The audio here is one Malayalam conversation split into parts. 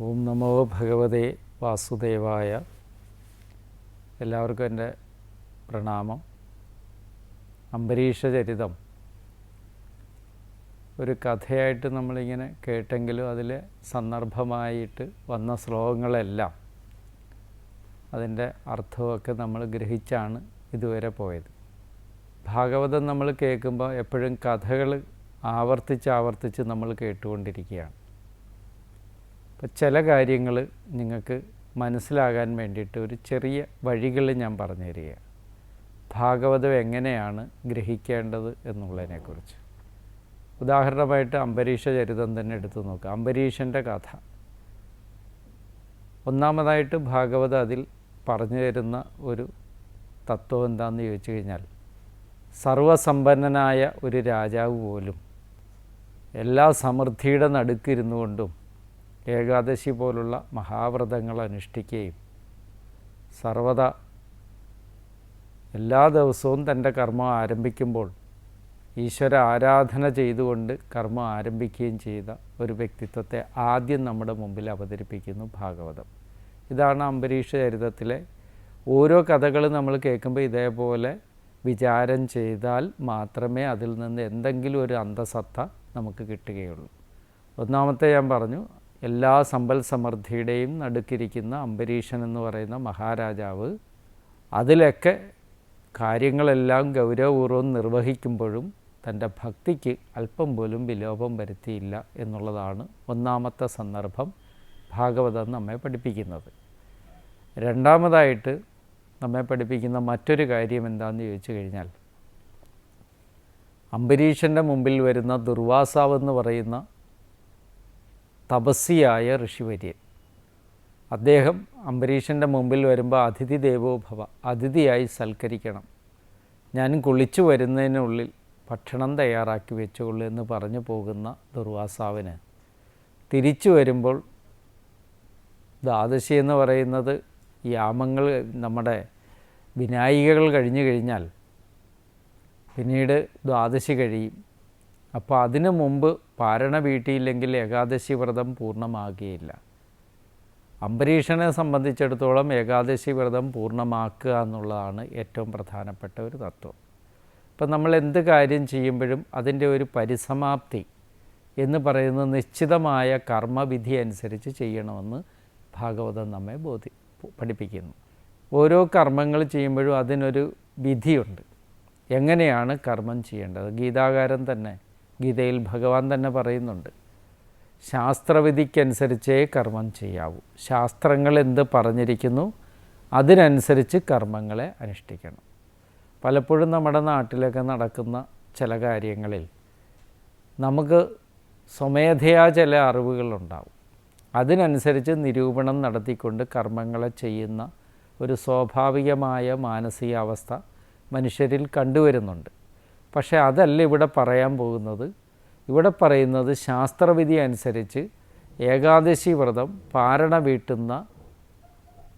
ഓം നമോ ഭഗവതേ വാസുദേവായ. എല്ലാവർക്കും എന്റെ പ്രണാമം. അംബരീഷ ചരിതം. ഒരു കഥയായിട്ട് നമ്മളിങ്ങനെ കേട്ടെങ്കിലും അതിലെ സന്ദർഭമായിട്ട് വന്ന ശ്ലോകങ്ങളെല്ലാം അതിന്റെ അർത്ഥമൊക്കെ നമ്മൾ ഗ്രഹിച്ചാണ് ഇതുവരെ പോയത്. ഭാഗവതം നമ്മൾ കേൾക്കുമ്പോൾ എപ്പോഴും കഥകൾ ആവർത്തിച്ച് ആവർത്തിച്ച് നമ്മൾ കേട്ടുകൊണ്ടിരിക്കുകയാണ്. അപ്പോൾ ചില കാര്യങ്ങൾ നിങ്ങൾക്ക് മനസ്സിലാകാൻ വേണ്ടിയിട്ട് ഒരു ചെറിയ വഴികൾ ഞാൻ പറഞ്ഞു തരിക ഭാഗവതം എങ്ങനെയാണ് ഗ്രഹിക്കേണ്ടത് എന്നുള്ളതിനെക്കുറിച്ച്. ഉദാഹരണമായിട്ട് അംബരീഷ ചരിതം തന്നെ എടുത്തു നോക്കുക. അംബരീഷന്റെ കഥ. ഒന്നാമതായിട്ട് ഭാഗവത അതിൽ പറഞ്ഞു തരുന്ന ഒരു തത്വം എന്താണെന്ന് ചോദിച്ചു കഴിഞ്ഞാൽ സർവസമ്പന്നനായ ഒരു രാജാവ് പോലും എല്ലാ സമൃദ്ധിയുടെ നടുക്കിരുന്നു കൊണ്ടും ഏകാദശി പോലുള്ള മഹാവ്രതങ്ങൾ അനുഷ്ഠിക്കുകയും സർവത എല്ലാ ദിവസവും തന്റെ കർമ്മം ആരംഭിക്കുമ്പോൾ ഈശ്വര ആരാധന ചെയ്തുകൊണ്ട് കർമ്മം ആരംഭിക്കുകയും ചെയ്ത ഒരു വ്യക്തിത്വത്തെ ആദ്യം നമ്മുടെ മുമ്പിൽ അവതരിപ്പിക്കുന്നു ഭാഗവതം. ഇതാണ് അംബരീഷ ചരിതത്തിലെ ഓരോ കഥകളും നമ്മൾ കേൾക്കുമ്പോൾ ഇതേപോലെ വിചാരം ചെയ്താൽ മാത്രമേ അതിൽ നിന്ന് എന്തെങ്കിലും ഒരു അന്തസത്ത നമുക്ക് കിട്ടുകയുള്ളൂ. ഒന്നാമത്തെ ഞാൻ പറഞ്ഞു എല്ലാ സമ്പൽ സമൃദ്ധിയുടെയും നടുക്കിരിക്കുന്ന അംബരീഷൻ എന്ന് പറയുന്ന മഹാരാജാവ് അതിലൊക്കെ കാര്യങ്ങളെല്ലാം ഗൗരവപൂർവം നിർവഹിക്കുമ്പോഴും തന്റെ ഭക്തിക്ക് അല്പം പോലും വിലോപം വരുത്തിയില്ല എന്നുള്ളതാണ് ഒന്നാമത്തെ സന്ദർഭം ഭാഗവതം നമ്മെ പഠിപ്പിക്കുന്നത്. രണ്ടാമതായിട്ട് നമ്മെ പഠിപ്പിക്കുന്ന മറ്റൊരു കാര്യം എന്താണെന്ന് ചോദിച്ചു കഴിഞ്ഞാൽ അംബരീഷന്റെ മുമ്പിൽ വരുന്ന ദുർവാസാവ് എന്ന് പറയുന്ന തപസ്സിയായ ഋഷിവര്യൻ അദ്ദേഹം അംബരീഷന്റെ മുമ്പിൽ വരുമ്പോൾ അതിഥി ദേവോഭവ അതിഥിയായി സൽക്കരിക്കണം. ഞാൻ കുളിച്ചു വരുന്നതിനുള്ളിൽ ഭക്ഷണം തയ്യാറാക്കി വെച്ചുകൊള്ളു എന്ന് പറഞ്ഞു പോകുന്ന ദുർവാസാവിന്. തിരിച്ചു വരുമ്പോൾ ദ്വാദശി എന്ന് പറയുന്നത് യാമങ്ങൾ നമ്മുടെ വിനായികകൾ കഴിഞ്ഞു കഴിഞ്ഞാൽ പിന്നീട് ദ്വാദശി കഴിയും. അപ്പോൾ അതിനു മുമ്പ് പാരണ വീട്ടിയില്ലെങ്കിൽ ഏകാദശി വ്രതം പൂർണമാകുകയില്ല അംബരീഷനെ സംബന്ധിച്ചിടത്തോളം ഏകാദശി വ്രതം പൂർണമാക്കുക എന്നുള്ളതാണ് ഏറ്റവും പ്രധാനപ്പെട്ട ഒരു തത്വം. ഇപ്പം നമ്മൾ എന്ത് കാര്യം ചെയ്യുമ്പോഴും അതിന്റെ ഒരു പരിസമാപ്തി എന്ന് പറയുന്നത് നിശ്ചിതമായ കർമ്മവിധി അനുസരിച്ച് ചെയ്യണമെന്ന് ഭാഗവതം നമ്മെ ബോധി പഠിപ്പിക്കുന്നു. ഓരോ കർമ്മങ്ങൾ ചെയ്യുമ്പോഴും അതിനൊരു വിധിയുണ്ട്. എങ്ങനെയാണ് കർമ്മം ചെയ്യേണ്ടത്? ഗീതാകാരൻ തന്നെ ഗീതയിൽ ഭഗവാൻ തന്നെ പറയുന്നുണ്ട് ശാസ്ത്രവിധിക്കനുസരിച്ചേ കർമ്മം ചെയ്യാവൂ. ശാസ്ത്രങ്ങൾ എന്ത് പറഞ്ഞിരിക്കുന്നു അതിനനുസരിച്ച് കർമ്മങ്ങളെ അനുഷ്ഠിക്കണം. പലപ്പോഴും നമ്മുടെ നാട്ടിലൊക്കെ നടക്കുന്ന ചില കാര്യങ്ങളിൽ നമുക്ക് സ്വമേധയാ ചില അറിവുകളുണ്ടാവും. അതിനനുസരിച്ച് നിരൂപണം നടത്തിക്കൊണ്ട് കർമ്മങ്ങളെ ചെയ്യുന്ന ഒരു സ്വാഭാവികമായ മാനസികാവസ്ഥ മനുഷ്യരിൽ കണ്ടുവരുന്നുണ്ട്. പക്ഷേ അതല്ല ഇവിടെ പറയാൻ പോകുന്നത്. ഇവിടെ പറയുന്നത് ശാസ്ത്രവിധി അനുസരിച്ച് ഏകാദശി വ്രതം പാരണ വീട്ടുന്ന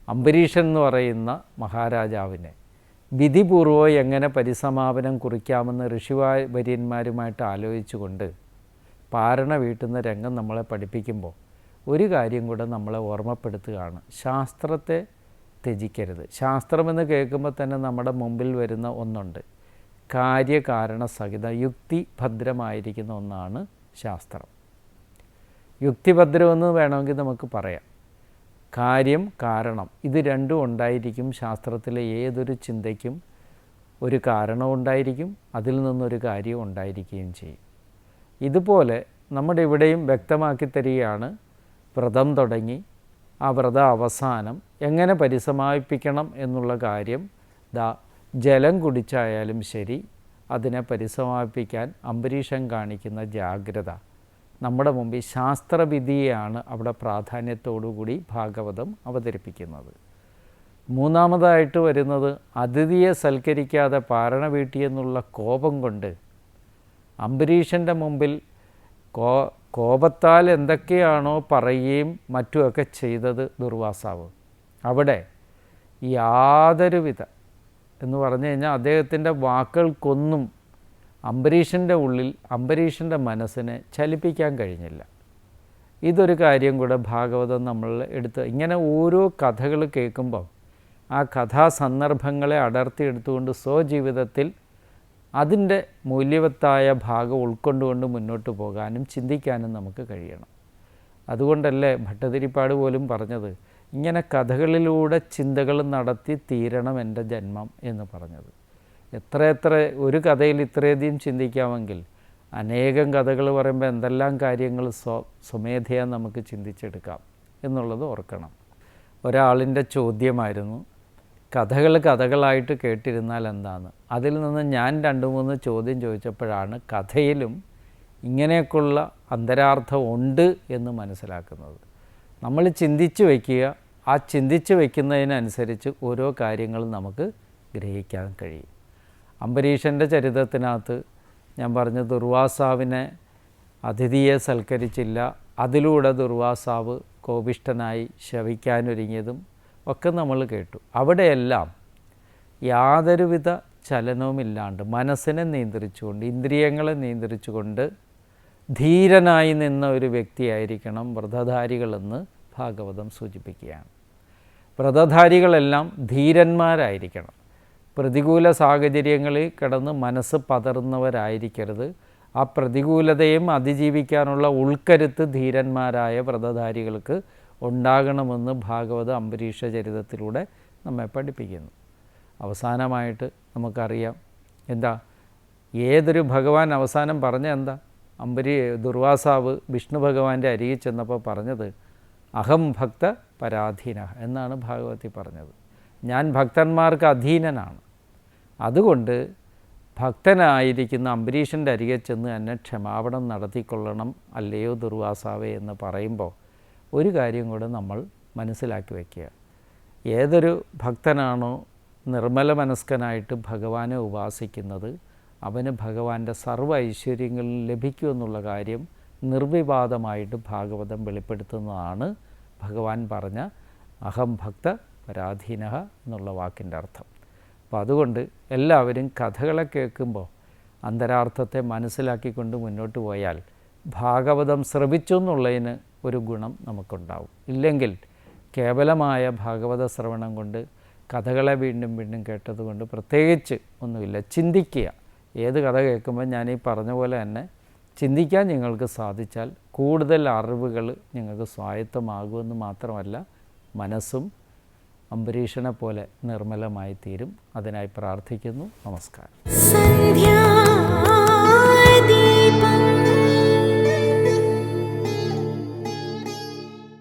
അംബരീഷൻ എന്ന് പറയുന്ന മഹാരാജാവിനെ. വിധിപൂർവം എങ്ങനെ പരിസമാപനം കുറിക്കാമെന്ന് ഋഷിവാര്യന്മാരുമായിട്ട് ആലോചിച്ചുകൊണ്ട് പാരണ വീട്ടുന്ന രംഗം നമ്മളെ പഠിപ്പിക്കുമ്പോൾ ഒരു കാര്യം കൂടെ നമ്മളെ ഓർമ്മപ്പെടുത്തുകയാണ്. ശാസ്ത്രത്തെ ത്യജിക്കരുത്. ശാസ്ത്രമെന്ന് കേൾക്കുമ്പോൾ തന്നെ നമ്മുടെ മുമ്പിൽ വരുന്ന ഒന്നുണ്ട്. കാര്യകാരണ സഹിത യുക്തിഭദ്രമായിരിക്കുന്ന ഒന്നാണ് ശാസ്ത്രം. യുക്തിഭദ്രമെന്ന് വേണമെങ്കിൽ നമുക്ക് പറയാം. കാര്യം കാരണം ഇത് രണ്ടും ഉണ്ടായിരിക്കും. ശാസ്ത്രത്തിലെ ഏതൊരു ചിന്തയ്ക്കും ഒരു കാരണം ഉണ്ടായിരിക്കും. അതിൽ നിന്നൊരു കാര്യം ഉണ്ടായിരിക്കുകയും ചെയ്യും. ഇതുപോലെ നമ്മുടെ ഇവിടെയും വ്യക്തമാക്കി തരികയാണ്. വ്രതം തുടങ്ങി ആ വ്രത അവസാനം എങ്ങനെ പരിസമാപിപ്പിക്കണം എന്നുള്ള കാര്യം ദാ ജലം കുടിച്ചായാലും ശരി അതിനെ പരിസമാപിക്കാൻ അംബരീഷൻ കാണിക്കുന്ന ജാഗ്രത. നമ്മുടെ മുമ്പിൽ ശാസ്ത്രവിധിയെയാണ് അവിടെ പ്രാധാന്യത്തോടുകൂടി ഭാഗവതം അവതരിപ്പിക്കുന്നത്. മൂന്നാമതായിട്ട് വരുന്നത് അതിഥിയെ സൽക്കരിക്കാതെ പാരണ വീട്ടിയെന്നുള്ള കോപം കൊണ്ട് അംബരീഷന്റെ മുമ്പിൽ കോ കോപത്താൽ എന്തൊക്കെയാണോ പറയുകയും മറ്റുമൊക്കെ ചെയ്തത് ദുർവാസാവ്. അവിടെ യാതൊരുവിധ എന്ന് പറഞ്ഞു കഴിഞ്ഞാൽ അദ്ദേഹത്തിന്റെ വാക്കുകൾക്കൊന്നും അംബരീഷിന്റെ ഉള്ളിൽ അംബരീഷിന്റെ മനസ്സിനെ ചലിപ്പിക്കാൻ കഴിഞ്ഞില്ല. ഇതൊരു കാര്യം കൂടെ ഭാഗവതം നമ്മൾ എടുത്ത് ഇങ്ങനെ ഓരോ കഥകൾ കേൾക്കുമ്പം ആ കഥാസന്ദർഭങ്ങളെ അടർത്തിയെടുത്തുകൊണ്ട് സ്വജീവിതത്തിൽ അതിന്റെ മൂല്യവത്തായ ഭാഗം ഉൾക്കൊണ്ടുകൊണ്ട് മുന്നോട്ട് പോകാനും ചിന്തിക്കാനും നമുക്ക് കഴിയണം. അതുകൊണ്ടല്ലേ ഭട്ടതിരിപ്പാട് പോലും പറഞ്ഞത് ഇങ്ങനെ കഥകളിലൂടെ ചിന്തകൾ നടത്തി തീരണം എന്റെ ജന്മം എന്ന് പറഞ്ഞത്. എത്ര എത്ര ഒരു കഥയിൽ ഇത്രയധികം ചിന്തിക്കാമെങ്കിൽ അനേകം കഥകൾ പറയുമ്പോൾ എന്തെല്ലാം കാര്യങ്ങൾ സ്വ സ്വമേധയാ നമുക്ക് ചിന്തിച്ചെടുക്കാം എന്നുള്ളത് ഓർക്കണം. ഒരാളിന്റെ ചോദ്യമായിരുന്നു കഥകൾ കഥകളായിട്ട് കേട്ടിരുന്നാൽ എന്താണ്? അതിൽ നിന്ന് ഞാൻ രണ്ട് മൂന്ന് ചോദ്യം ചോദിച്ചപ്പോഴാണ് കഥയിലും ഇങ്ങനെയൊക്കെയുള്ള അന്തരാർത്ഥം ഉണ്ട് എന്ന് മനസ്സിലാക്കുന്നത്. നമ്മൾ ചിന്തിച്ച് വയ്ക്കുക ആ ചിന്തിച്ച് വയ്ക്കുന്നതിനനുസരിച്ച് ഓരോ കാര്യങ്ങളും നമുക്ക് ഗ്രഹിക്കാൻ കഴിയും. അംബരീഷന്റെ ചരിത്രത്തിനകത്ത് ഞാൻ പറഞ്ഞ ദുർവാസാവിനെ അതിഥിയെ സൽക്കരിച്ചില്ല അതിലൂടെ ദുർവാസാവ് കോപിഷ്ടനായി ശവിക്കാനൊരുങ്ങിയതും ഒക്കെ നമ്മൾ കേട്ടു. അവിടെയെല്ലാം യാതൊരുവിധ ചലനവുമില്ലാണ്ട് മനസ്സിനെ നിയന്ത്രിച്ചുകൊണ്ട് ഇന്ദ്രിയങ്ങളെ നിയന്ത്രിച്ചുകൊണ്ട് ധീരനായി നിന്ന ഒരു വ്യക്തിയായിരിക്കണം വ്രതധാരികളെന്ന് ഭാഗവതം സൂചിപ്പിക്കുകയാണ്. വ്രതധാരികളെല്ലാം ധീരന്മാരായിരിക്കണം. പ്രതികൂല സാഹചര്യങ്ങളിൽ കിടന്ന് മനസ്സ് പതറുന്നവരായിരിക്കരുത്. ആ പ്രതികൂലതയും അതിജീവിക്കാനുള്ള ഉൾക്കരുത്ത് ധീരന്മാരായ വ്രതധാരികൾക്ക് ഉണ്ടാകണമെന്ന് ഭാഗവത അംബരീഷ ചരിതത്തിലൂടെ നമ്മെ പഠിപ്പിക്കുന്നു. അവസാനമായിട്ട് നമുക്കറിയാം എന്താ? ഏതൊരു ഭഗവാൻ അവസാനം പറഞ്ഞ എന്താ? അംബരി ദുർവാസാവ് വിഷ്ണു ഭഗവാന്റെ അരികിൽ ചെന്നപ്പോൾ പറഞ്ഞത് അഹം ഭക്ത പരാധീന എന്നാണ് ഭാഗവതി പറഞ്ഞത്. ഞാൻ ഭക്തന്മാർക്ക് അധീനനാണ്. അതുകൊണ്ട് ഭക്തനായിരിക്കുന്ന അംബരീഷന്റെ അരികെ ചെന്ന് എന്നെ ക്ഷമാപണം നടത്തിക്കൊള്ളണം അല്ലയോ ദുർവാസാവേ എന്ന് പറയുമ്പോൾ ഒരു കാര്യം കൂടെ നമ്മൾ മനസ്സിലാക്കി വയ്ക്കുക. ഏതൊരു ഭക്തനാണോ നിർമ്മല മനസ്കനായിട്ട് ഭഗവാനെ ഉപാസിക്കുന്നത് അവന് ഭഗവാന്റെ സർവ ഐശ്വര്യങ്ങളും ലഭിക്കുമെന്നുള്ള കാര്യം നിർവിവാദമായിട്ട് ഭാഗവതം വെളിപ്പെടുത്തുന്നതാണ് ഭഗവാൻ പറഞ്ഞ അഹം ഭക്ത പരാധീന എന്നുള്ള വാക്കിന്റെ അർത്ഥം. അപ്പോൾ അതുകൊണ്ട് എല്ലാവരും കഥകളെ കേൾക്കുമ്പോൾ അന്തരാർത്ഥത്തെ മനസ്സിലാക്കിക്കൊണ്ട് മുന്നോട്ട് പോയാൽ ഭാഗവതം ശ്രവിച്ചു എന്നുള്ളതിന് ഒരു ഗുണം നമുക്കുണ്ടാവും. ഇല്ലെങ്കിൽ കേവലമായ ഭാഗവത ശ്രവണം കൊണ്ട് കഥകളെ വീണ്ടും വീണ്ടും കേട്ടതുകൊണ്ട് പ്രത്യേകിച്ച് ഒന്നുമില്ല. ചിന്തിക്കുക. ഏത് കഥ കേൾക്കുമ്പോൾ ഞാൻ ഈ പറഞ്ഞ പോലെ തന്നെ ചിന്തിക്കാൻ ഞങ്ങൾക്ക് സാധിച്ചാൽ കൂടുതൽ അറിവുകൾ ഞങ്ങൾക്ക് സ്വായത്തമാകുമെന്ന് മാത്രമല്ല മനസ്സും അംബരീഷനെ പോലെ നിർമ്മലമായി തീരും അതിനായി പ്രാർത്ഥിക്കുന്നു. നമസ്കാരം.